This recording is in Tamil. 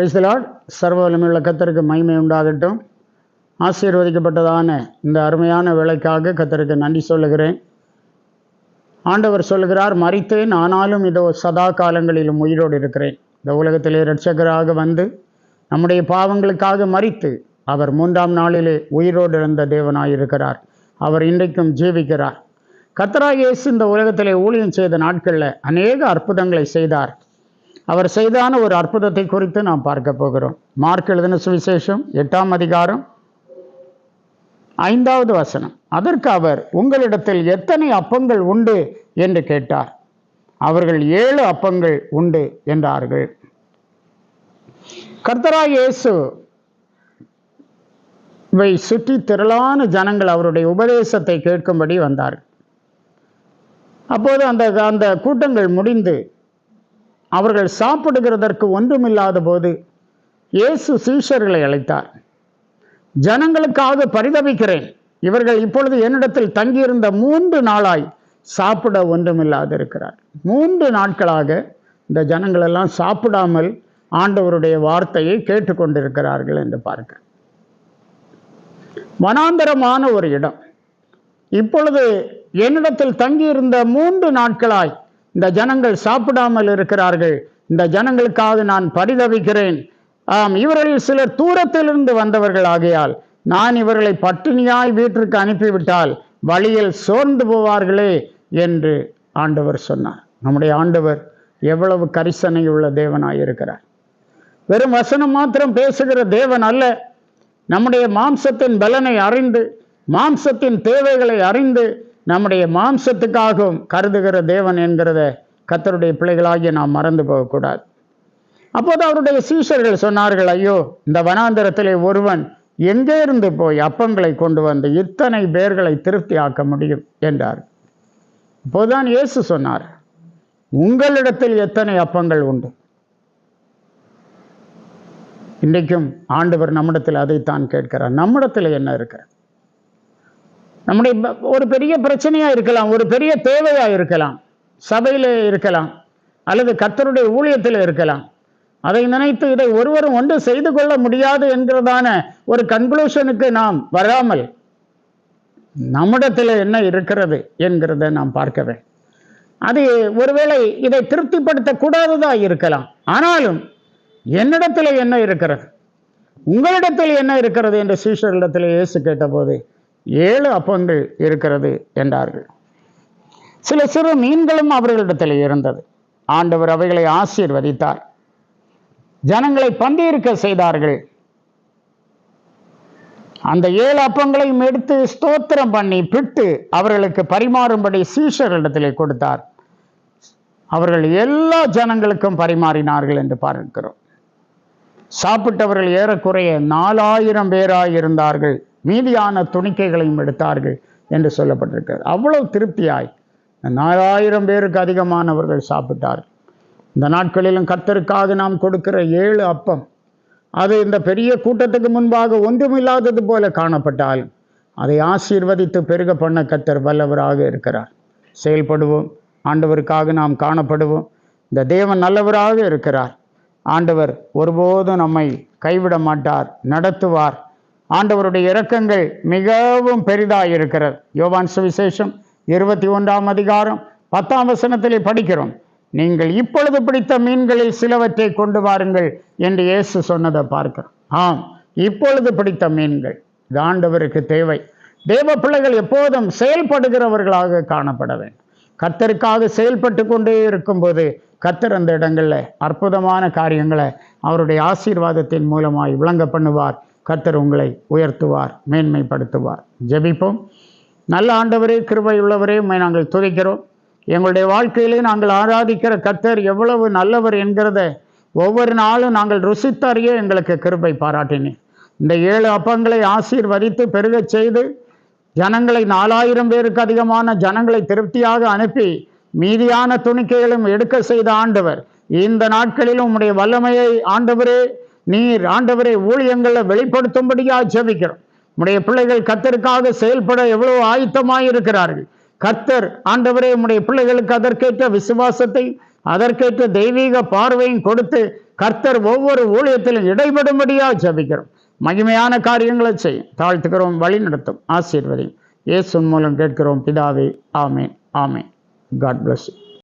பிரைஸ்தலாட் சர்வ வலிமையுள்ள கத்தருக்கு மகிமை உண்டாகட்டும். ஆசீர்வதிக்கப்பட்டதான இந்த அருமையான வேலைக்காக கத்தருக்கு நன்றி சொல்லுகிறேன். ஆண்டவர் சொல்லுகிறார் மறித்தேன் ஆனாலும் இதோ சதா காலங்களிலும் உயிரோடு இருக்கிறேன். இந்த உலகத்திலே ரட்சகராக வந்து நம்முடைய பாவங்களுக்காக மறித்து அவர் மூன்றாம் நாளிலே உயிரோடு இருந்த தேவனாயிருக்கிறார். அவர் இன்றைக்கும் ஜீவிக்கிறார். கத்தரா இயேசு இந்த உலகத்திலே ஊழியம் செய்த நாட்களில் அநேக அற்புதங்களை செய்தார். அவர் செய்தான ஒரு அற்புதத்தை குறித்து நாம் பார்க்க போகிறோம். மார்க் எழுதின சுவிசேஷம் எட்டாம் அதிகாரம் ஐந்தாவது வசனம். அதற்கு அவர் உங்களிடத்தில் எத்தனை அப்பங்கள் உண்டு? என்று கேட்டார். அவர்கள் ஏழு அப்பங்கள் உண்டு என்றார்கள். கர்த்தரா இயேசு இவை சுற்றி திரளான ஜனங்கள் அவருடைய உபதேசத்தை கேட்கும்படி வந்தார்கள். அப்போது அந்த அந்த கூட்டங்கள் முடிந்து அவர்கள் சாப்பிடுகிறதற்கு ஒன்றுமில்லாத போது இயேசு சீஷர்களை அழைத்தார். ஜனங்களுக்காக பரிதவிக்கிறேன் இவர்கள் இப்பொழுது என்னிடத்தில் தங்கியிருந்த மூன்று நாளாய் சாப்பிட ஒன்றுமில்லாது இருக்கிறார் மூன்று நாட்களாக இந்த ஜனங்களெல்லாம் சாப்பிடாமல் ஆண்டவருடைய வார்த்தையை கேட்டுக்கொண்டிருக்கிறார்கள் என்று பார்க்க. வனாந்தரமான ஒரு இடம். இப்பொழுது என்னிடத்தில் தங்கியிருந்த மூன்று நாட்களாய் இந்த ஜனங்கள் சாப்பிடாமல் இருக்கிறார்கள். இந்த ஜனங்களுக்காக நான் பரிதவிக்கிறேன். ஆம் இவர்களில் சிலர் தூரத்திலிருந்து வந்தவர்கள் ஆகையால் நான் இவர்களை பட்டினியாய் வீட்டிற்கு அனுப்பிவிட்டால் வழியில் சோர்ந்து போவார்களே என்று ஆண்டவர் சொன்னார். நம்முடைய ஆண்டவர் எவ்வளவு கரிசனை உள்ள தேவனாய் இருக்கிறார். வெறும் வசனம் மாத்திரம் பேசுகிற தேவன் அல்ல. நம்முடைய மாம்சத்தின் பலனை அறிந்து மாம்சத்தின் தேவைகளை அறிந்து நம்முடைய மாம்சத்துக்காகவும் கருதுகிற தேவன் என்கிறத கத்தருடைய பிள்ளைகளாகிய நாம் மறந்து போகக்கூடாது. அப்போது அவருடைய சீஷர்கள் சொன்னார்கள் ஐயோ இந்த வனாந்தரத்திலே ஒருவன் எங்கே இருந்து போய் அப்பங்களை கொண்டு வந்து இத்தனை பேர்களை திருப்தி ஆக்க முடியும்? என்றார். இப்போதுதான் இயேசு சொன்னார் உங்களிடத்தில் எத்தனை அப்பங்கள் உண்டு? இன்றைக்கும் ஆண்டவர் நம்மிடத்தில் அதைத்தான் கேட்கிறார். நம்மிடத்தில் என்ன இருக்கிறது? நம்முடைய ப- ஒரு பெரிய பிரச்சனையாக இருக்கலாம் ஒரு பெரிய தேவையாக இருக்கலாம் சபையில் இருக்கலாம் அல்லது கர்த்தருடைய ஊழியத்தில் இருக்கலாம். அதை நினைத்து இதை ஒருவரும் ஒன்று செய்து கொள்ள முடியாது என்கிறதான ஒரு கன்க்ளூஷனுக்கு நாம் வராமல் நம்மிடத்தில் என்ன இருக்கிறது என்கிறத நாம் பார்க்கவே அது ஒருவேளை இதை திருப்திப்படுத்தக்கூடாததாக இருக்கலாம். ஆனாலும் என்னிடத்தில் என்ன இருக்கிறது? உங்களிடத்தில் என்ன இருக்கிறது? என்று சீஷர்களிடத்தில் இயேசு கேட்டபோது ஏழு அப்பங்கள் இருக்கிறது என்றார்கள். சில சிறு மீன்களும் அவர்களிடத்தில் இருந்தது. ஆண்டவர் அவைகளை ஆசீர்வதித்தார். ஜனங்களை பந்தியிருக்க செய்தார்கள். அந்த ஏழு அப்பங்களையும் எடுத்து ஸ்தோத்திரம் பண்ணி பிட்டு அவர்களுக்கு பரிமாறும்படி சீஷர்களிடத்திலே கொடுத்தார். அவர்கள் எல்லா ஜனங்களுக்கும் பரிமாறினார்கள் என்று பார்க்கிறோம். சாப்பிட்டவர்கள் ஏறக்குறைய நாலாயிரம் பேராய் இருந்தார்கள். மீதியான துணிக்கைகளையும் எடுத்தார்கள் என்று சொல்லப்பட்டிருக்கிறது. அவ்வளவு திருப்தியாய். நாலாயிரம் பேருக்கு அதிகமானவர்கள் சாப்பிட்டார்கள். இந்த நாட்களிலும் கர்த்தருக்காக நாம் கொடுக்கிற ஏழு அப்பம் அது இந்த பெரிய கூட்டத்துக்கு முன்பாக ஒன்றுமில்லாதது போல காணப்பட்டால் அதை ஆசீர்வதித்து பெருக பண்ண கர்த்தர் வல்லவராக இருக்கிறார். செயல்படுவோம். ஆண்டவருக்காக நாம் காணப்படுவோம். இந்த தேவன் நல்லவராக இருக்கிறார். ஆண்டவர் ஒருபோதும் நம்மை கைவிட மாட்டார் நடத்துவார். ஆண்டவருடைய இரக்கங்கள் மிகவும் பெரிதாக இருக்கிறது யோவான் சுவிசேஷம் இருபத்தி ஒன்றாம் அதிகாரம் பத்தாம் வசனத்திலே படிக்கிறோம். நீங்கள் இப்பொழுது பிடித்த மீன்களில் சிலவற்றை கொண்டு வாருங்கள் என்று இயேசு சொன்னதை பார்க்கிறோம். ஆம் இப்பொழுது பிடித்த மீன்கள். இது ஆண்டவருக்கு தேவை. தேவ பிள்ளைகள் எப்போதும் செயல்படுகிறவர்களாக காணப்பட வேண்டும். கத்தருக்காக செயல்பட்டு கொண்டே இருக்கும்போது கத்தர் அந்த இடங்களில் அற்புதமான காரியங்களை அவருடைய ஆசீர்வாதத்தின் மூலமாய் விளங்க பண்ணுவார். கத்தர் உங்களை உயர்த்துவார் மேன்மைப்படுத்துவார். ஜெபிப்போம். நல்ல ஆண்டவரே கிருபை உண்மை நாங்கள் துதிக்கிறோம். எங்களுடைய வாழ்க்கையிலே நாங்கள் ஆராதிக்கிற கர்த்தர் எவ்வளவு நல்லவர் என்கிறத ஒவ்வொரு நாளும் நாங்கள் ருசித்தறிய எங்களுக்கு கிருபை பாராட்டினேன் இந்த ஏழு அப்பங்களை ஆசீர்வதித்து பெருகச் செய்து ஜனங்களை நாலாயிரம் பேருக்கு அதிகமான ஜனங்களை திருப்தியாக அனுப்பி மீதியான துணிக்கைகளும் எடுக்க செய்த ஆண்டவர் இந்த நாட்களிலும் உம்முடைய வல்லமையை ஆண்டவரே நீர் ஆண்டவரே ஊழியங்களை வெளிப்படுத்தும்படியா ஜெபிக்கிறோம். உடைய பிள்ளைகள் கத்தருக்காக செயல்பட எவ்வளவு ஆயத்தமாக இருக்கிறார்கள் கர்த்தர் ஆண்டவரே உடைய பிள்ளைகளுக்கு அதற்கேற்ற விசுவாசத்தை அதற்கேற்ற தெய்வீக பார்வையும் கொடுத்து கர்த்தர் ஒவ்வொரு ஊழியத்திலும் இடைபடும்படியாக ஜபிக்கிறோம். மகிமையான காரியங்களை செய்யும். தாழ்த்துக்கிறோம் வழி நடத்தும் ஆசீர்வதியும். இயேசு மூலம் கேட்கிறோம் பிதாவே ஆமேன் ஆமேன். God plus